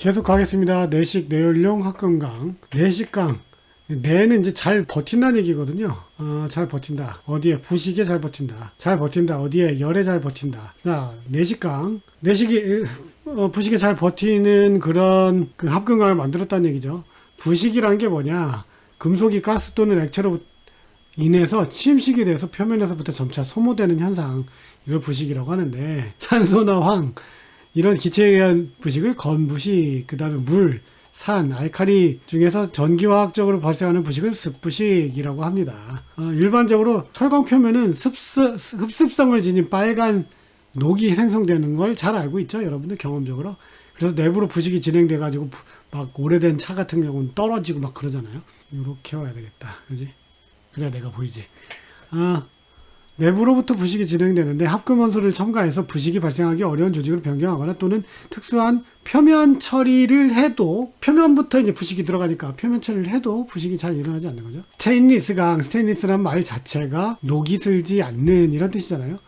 계속 가겠습니다. 내식 내연령 합금강 내식강 내는 이제 잘 버틴다는 얘기거든요. 어, 잘 버틴다. 어디에 부식에 잘 버틴다. 잘 버틴다. 어디에 열에 잘 버틴다. 자 내식강 내식이 어, 부식에 잘 버티는 그런 그 합금강을 만들었다는 얘기죠. 부식이란 게 뭐냐? 금속이 가스 또는 액체로 인해서 침식이 돼서 표면에서부터 점차 소모되는 현상 이걸 부식이라고 하는데 산소나 황 이런 기체에 의한 부식을 건부식 그 다음에 물, 산, 알칼리 중에서 전기화학적으로 발생하는 부식을 습부식이라고 합니다. 어, 일반적으로 철광 표면은 습스, 흡습성을 지닌 빨간 녹이 생성되는 걸 잘 알고 있죠 여러분들 경험적으로 그래서 내부로 부식이 진행돼 가지고 막 오래된 차 같은 경우는 떨어지고 막 그러잖아요 이렇게 와야 되겠다 그지 그래야 내가 보이지. 아, 내부로부터 부식이 진행되는데 합금 원소를 첨가해서 부식이 발생하기 어려운 조직으로 변경하거나 또는 특수한 표면 처리를 해도 표면부터 이제 부식이 들어가니까 표면 처리를 해도 부식이 잘 일어나지 않는 거죠. 스테인리스 강, 스테인리스란 말 자체가 녹이 슬지 않는 이런 뜻이잖아요.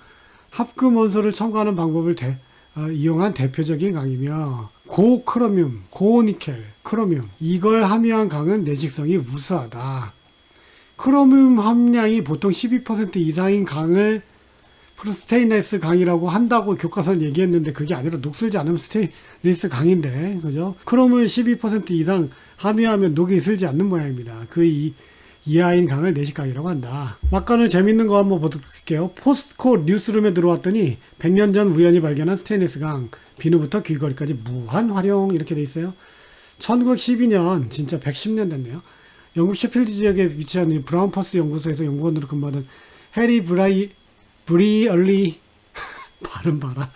합금 원소를 첨가하는 방법을 대- 어, 이용한 대표적인 강이며 고크로뮴, 고니켈, 크로뮴 이걸 함유한 강은 내식성이 우수하다. 크로뮴 함량이 보통 12% 이상인 강을 프로스테인레스 강이라고 한다고 교과서는 얘기했는데 그게 아니라 녹슬지 않으면 스테인리스 강인데 그죠? 크롬을 12% 이상 함유하면 녹이 슬지 않는 모양입니다. 그 이, 이하인 강을 내식강이라고 한다. 막간을 재밌는 거 한번 볼게요. 포스코 뉴스룸에 들어왔더니 100년 전 우연히 발견한 스테인리스 강 비누부터 귀걸이까지 무한 활용 이렇게 돼 있어요. 1912년 진짜 110년 됐네요. 영국 셰필드 지역에 위치한 이 브라운퍼스 연구소에서 연구원으로 근무하던 해리 브라이 브리얼리 발음 봐라.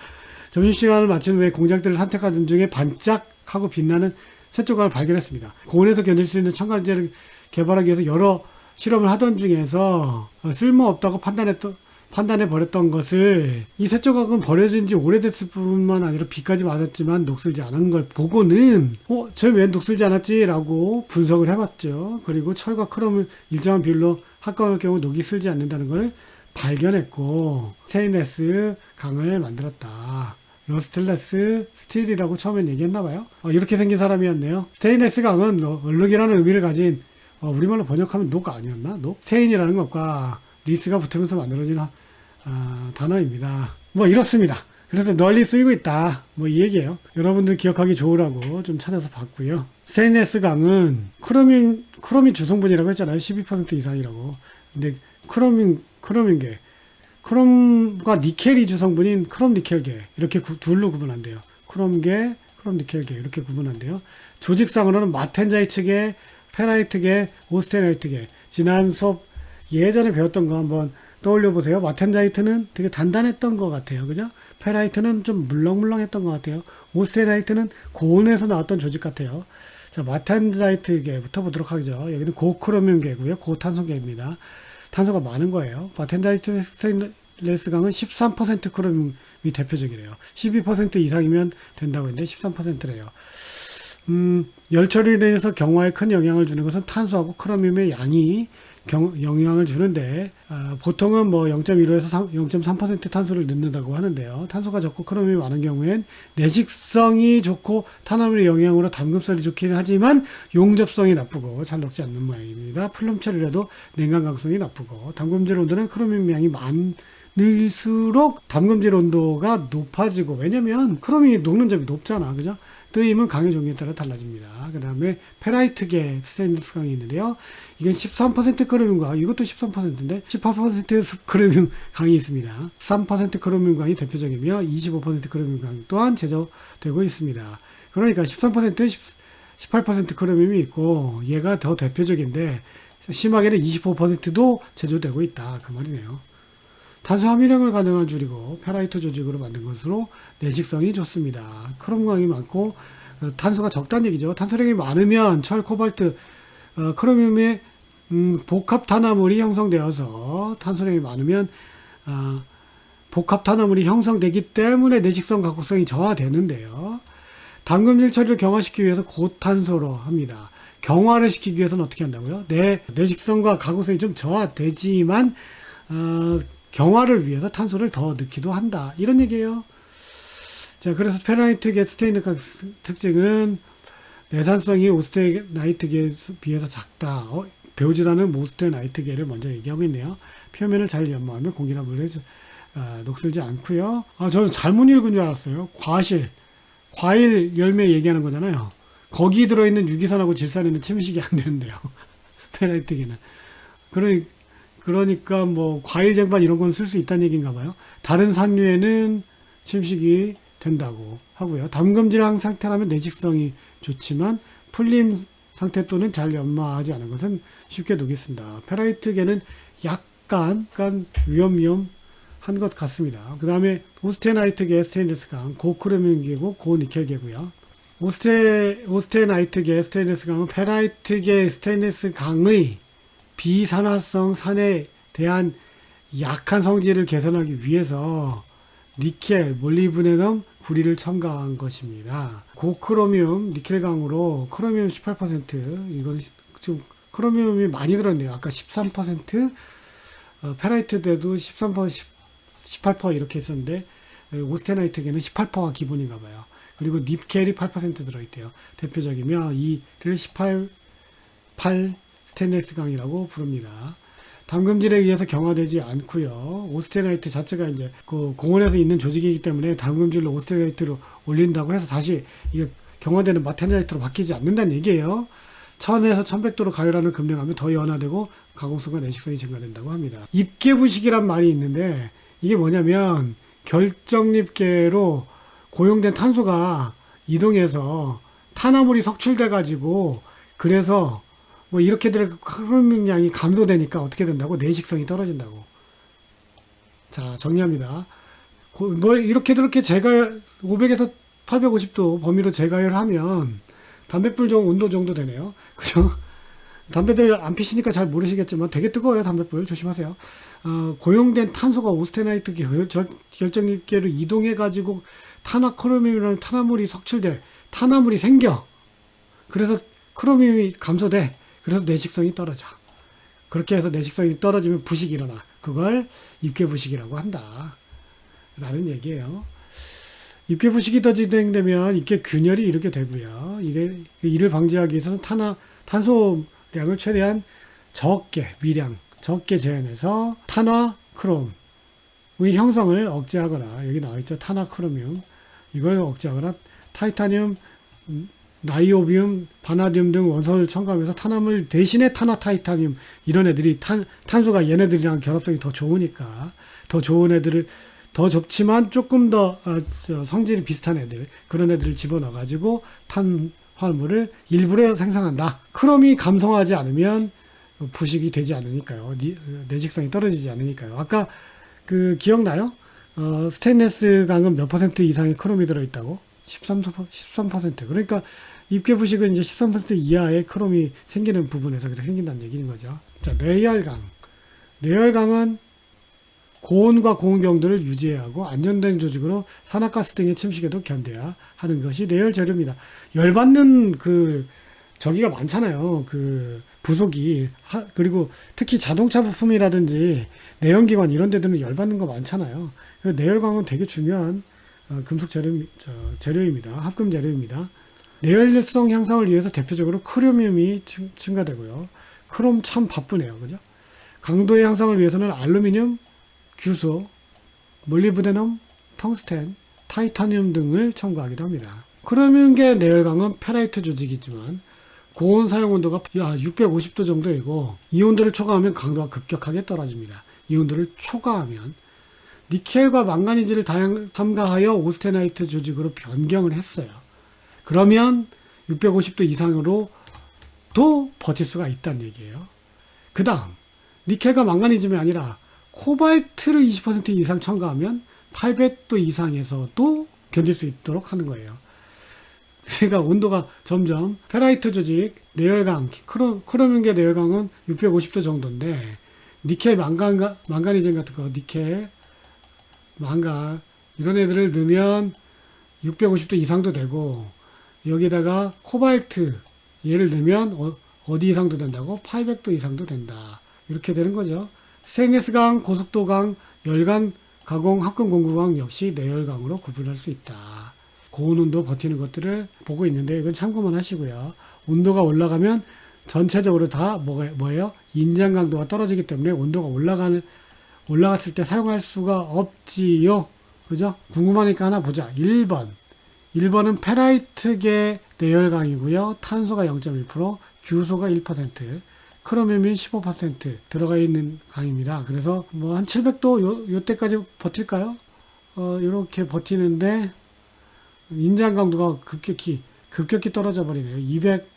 점심시간을 마친 후에 공작들을 선택하던 중에 반짝하고 빛나는 새 조각을 발견했습니다. 고온에서 견딜 수 있는 첨가제를 개발하기 위해서 여러 실험을 하던 중에서 어, 쓸모없다고 판단했던 판단해 버렸던 것을 이새 조각은 버려진 지 오래됐을 뿐만 아니라 비까지 맞았지만 녹슬지 않은 걸 보고는 어, 저왜 녹슬지 않았지 라고 분석을 해봤죠. 그리고 철과 크롬을 일정한 비율로 합성할 경우 녹이 슬지 않는다는 걸 발견했고 스테인레스 강을 만들었다. 러스틀레스 스틸이라고 처음엔 얘기했나봐요. 어, 이렇게 생긴 사람이었네요. 스테인레스 강은 어, 얼룩이라는 의미를 가진 어, 우리말로 번역하면 녹 아니었나? 녹? 스테인이라는 것과 리스가 붙으면서 만들어진 아, 단어입니다. 뭐 이렇습니다. 그래서 널리 쓰이고 있다. 뭐 이 얘기예요. 여러분들 기억하기 좋으라고 좀 찾아서 봤고요. 스테인레스 강은 크로민 크로민 주성분이라고 했잖아요. 12% 이상이라고. 근데 크로민 크로민계 크롬과 니켈이 주성분인 크롬 니켈계 이렇게 구- 둘로 구분한대요. 크롬계, 크롬 니켈계 이렇게 구분한대요. 조직상으로는 마텐자이트계, 페라이트계, 오스테라이트계. 지난 수업 예전에 배웠던 거 한번 떠올려 보세요. 마텐자이트는 되게 단단했던 것 같아요. 그죠? 페라이트는 좀 물렁물렁했던 것 같아요. 오스테라이트는 고온에서 나왔던 조직 같아요. 자, 마텐자이트계부터 보도록 하죠. 여기는 고크로뮴계고요. 고탄소계입니다. 탄소가 많은 거예요. 마텐자이트 스테인레스 강은 13% 크롬이 대표적이래요. 12% 이상이면 된다고 했는데 13%래요. 음, 열 처리로 인해서 경화에 큰 영향을 주는 것은 탄소하고 크로뮴의 양이 경- 영향을 주는데 아, 보통은 뭐 0.15에서 0.3% 탄소를 넣는다고 하는데요. 탄소가 적고 크로뮴이 많은 경우엔 내식성이 좋고 탄화물의 영향으로 담금살이 좋긴 하지만 용접성이 나쁘고 잘 녹지 않는 모양입니다. 플럼 처리라도 냉각 강성이 나쁘고 담금질 온도는 크로뮴 양이 많을수록 담금질 온도가 높아지고 왜냐면 크롬이 녹는 점이 높잖아 그죠? 뜨임은 강의 종류에 따라 달라집니다. 그 다음에 페라이트계 스테인리스 강이 있는데요. 이건 13% 크로뮴과 이것도 13%인데 18% 크로뮴 강이 있습니다. 3% 크로뮴 강이 대표적이며 25% 크로뮴 강 또한 제조되고 있습니다. 그러니까 13% 18% 크로뮴이 있고 얘가 더 대표적인데 심하게는 25%도 제조되고 있다 그 말이네요. 탄소 함유량을 가능한 줄이고 페라이트 조직으로 만든 것으로 내식성이 좋습니다. 크롬광이 많고 어, 탄소가 적다는 얘기죠. 탄소량이 많으면 철, 코발트, 어, 크로뮴의 음, 복합 탄화물이 형성되어서 탄소량이 많으면 어, 복합 탄화물이 형성되기 때문에 내식성 각국성이 저하되는데요. 담금질 처리를 경화시키기 위해서 고탄소로 합니다. 경화를 시키기 위해서는 어떻게 한다고요? 내 내식성과 가구성이 좀 저하되지만 어, 경화를 위해서 탄소를 더 넣기도 한다. 이런 얘기예요. 자, 그래서 페라이트계 스테인리스강 특징은 내산성이 오스테나이트계에 비해서 작다. 어, 배우지도 않은 모스테나이트계를 먼저 얘기하고 있네요. 표면을 잘 연마하면 공기나 물에 아, 녹슬지 않고요. 아, 저는 잘못 읽은 줄 알았어요. 과실, 과일 열매 얘기하는 거잖아요. 거기 들어있는 유기산하고 질산에는 침식이 안 되는데요. 페라이트계는. 그러니, 그러니까 뭐 과일 쟁반 이런 건 쓸 수 있다는 얘기인가 봐요. 다른 산류에는 침식이 된다고 하고요. 담금질항 상태라면 내식성이 좋지만 풀림 상태 또는 잘 연마하지 않은 것은 쉽게 녹이 쓴다. 페라이트계는 약간, 약간 위험 위험 한 것 같습니다. 그 다음에 오스테나이트계 스테인리스강 고크로뮴계고 고니켈계고요. 오스테 오스테나이트계 스테인리스강은 페라이트계 스테인리스강의 비산화성 산에 대한 약한 성질을 개선하기 위해서 니켈, 몰리브데넘, 구리를 첨가한 것입니다. 고크로뮴 니켈 강으로 크로뮴 18% 이건 좀 크로뮴이 많이 들었네요. 아까 13% 어, 페라이트대도 13% 18% 이렇게 했었는데 어, 오스테나이트계는 18%가 기본인가 봐요. 그리고 니켈이 8% 들어있대요. 대표적이며 이를 18, 8 스테인레스 강이라고 부릅니다. 담금질에 의해서 경화되지 않고요. 오스테나이트 자체가 이제 그 공원에서 있는 조직이기 때문에 담금질로 오스테나이트로 올린다고 해서 다시 이게 경화되는 마텐자이트로 바뀌지 않는다는 얘기예요. 1000에서 1100도로 가열하는 금령하면 더 연화되고 가공성과 내식성이 증가된다고 합니다. 입계부식이란 말이 있는데 이게 뭐냐면 결정립계로 고용된 탄소가 이동해서 탄화물이 석출돼 가지고 그래서 뭐 이렇게 될 크로뮴 감소되니까 어떻게 된다고 내식성이 떨어진다고. 자 정리합니다. 고- 뭐 이렇게 저렇게 재가열 500에서 850도 범위로 재가열하면 담뱃불 정 온도 정도 되네요. 그죠? 담배들 안 피시니까 잘 모르시겠지만 되게 뜨거워요 담뱃불 조심하세요. 어, 고용된 탄소가 오스테나이트 계- 절- 결정립계로 이동해 가지고 탄화 크로뮴이라는 탄화물이 석출돼 탄화물이 생겨. 그래서 크로뮴이 감소돼. 그래서 내식성이 떨어져. 그렇게 해서 내식성이 떨어지면 부식이 일어나. 그걸 입계부식이라고 한다. 라는 얘기예요. 입계부식이 더 진행되면 입계 균열이 이렇게 되고요. 이래, 이를 방지하기 위해서는 탄화, 탄소량을 최대한 적게, 미량, 적게 제한해서 탄화 크롬의 형성을 억제하거나, 여기 나와있죠. 탄화 크로뮴. 이걸 억제하거나, 타이타늄, 음, 나이오비움, 바나디움 등 원소를 첨가하면서 탄화물 대신에 탄화 타이타늄 이런 애들이 탄, 탄소가 얘네들이랑 결합성이 더 좋으니까 더 좋은 애들을 더 좁지만 조금 더 어, 저 성질이 비슷한 애들 그런 애들을 집어넣어 가지고 탄화물을 일부러 생성한다. 크롬이 감성하지 않으면 부식이 되지 않으니까요. 니- 내식성이 떨어지지 않으니까요. 아까 그 기억나요? 어, 스테인레스 강은 몇 퍼센트 이상의 크롬이 들어있다고? 13, 13%. 그러니까 입계 부식은 이제 13% 이하의 크롬이 생기는 부분에서 그렇게 생긴다는 얘기인 거죠. 자, 뇌혈강. 뇌혈강은 고온과 고온 경도를 유지해야 하고 안전된 조직으로 산화가스 등의 침식에도 견뎌야 하는 것이 뇌혈 재료입니다. 열받는 그 저기가 많잖아요. 그 부속이 하- 그리고 특히 자동차 부품이라든지 내연기관 이런 데들은 열받는 거 많잖아요. 그래서 뇌혈강은 되게 중요한 어, 금속 재료, 저, 재료입니다. 합금 재료입니다. 내열성 향상을 위해서 대표적으로 증- 증가되고요. 크롬 참 바쁘네요. 그죠? 강도의 향상을 위해서는 알루미늄, 규소, 몰리브데넘, 텅스텐, 타이타늄 등을 첨가하기도 합니다. 크로뮴계 내열강은 페라이트 조직이지만 고온 사용 온도가 650도 정도이고 이 온도를 초과하면 강도가 급격하게 떨어집니다. 이 온도를 초과하면 니켈과 망가니즈를 다양- 탐가하여 오스테나이트 조직으로 변경을 했어요. 그러면 650도 이상으로 도 버틸 수가 있다는 얘기예요. 그 다음, 니켈과 망가니즘이 아니라 코발트를 20% 이상 첨가하면 800도 이상에서도 견딜 수 있도록 하는 거예요. 그러니까 온도가 점점 페라이트 조직, 내열강, 크로, 크로뮴계 내열강은 650도 정도인데 니켈, 망간, 망가니즘 같은 거, 니켈, 망가 이런 애들을 넣으면 650도 이상도 되고 여기다가 코발트 얘를 넣으면 어, 어디 이상도 된다고? 800도 이상도 된다. 이렇게 되는 거죠. 스테인리스강, 고속도강, 열간 가공 합금 공구강 역시 내열강으로 구분할 수 있다. 고온 온도 버티는 것들을 보고 있는데 이건 참고만 하시고요. 온도가 올라가면 전체적으로 다 뭐예요? 인장 강도가 떨어지기 때문에 온도가 올라가는 올라갔을 때 사용할 수가 없지요. 그죠? 궁금하니까 하나 보자. 1번. 1번은 페라이트계 내열강이고요. 탄소가 0.1%, 규소가 1%, 크로뮴이 15% 들어가 있는 강입니다. 그래서 뭐 한 700도 요, 요 때까지 버틸까요? 어, 이렇게 버티는데 인장 강도가 급격히 급격히 떨어져 버리네요. 200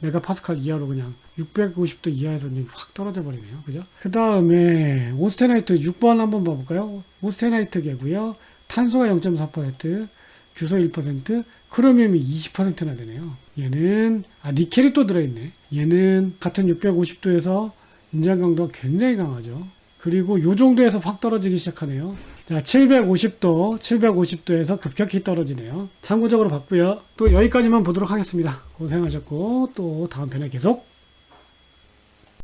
메가파스칼 이하로 그냥 650도 이하에서 확 떨어져 버리네요. 그죠? 그 다음에 오스테나이트 6번 한번 봐볼까요? 오스테나이트계고요. 탄소가 0.4%, 규소 1%, 크로뮴이 20%나 되네요. 얘는 아 니켈이 또 들어있네. 얘는 같은 650도에서 인장 강도가 굉장히 강하죠. 그리고 요 정도에서 확 떨어지기 시작하네요. 자, 750도, 750도에서 급격히 떨어지네요. 참고적으로 봤고요. 또 여기까지만 보도록 하겠습니다. 고생하셨고 또 다음 편에 계속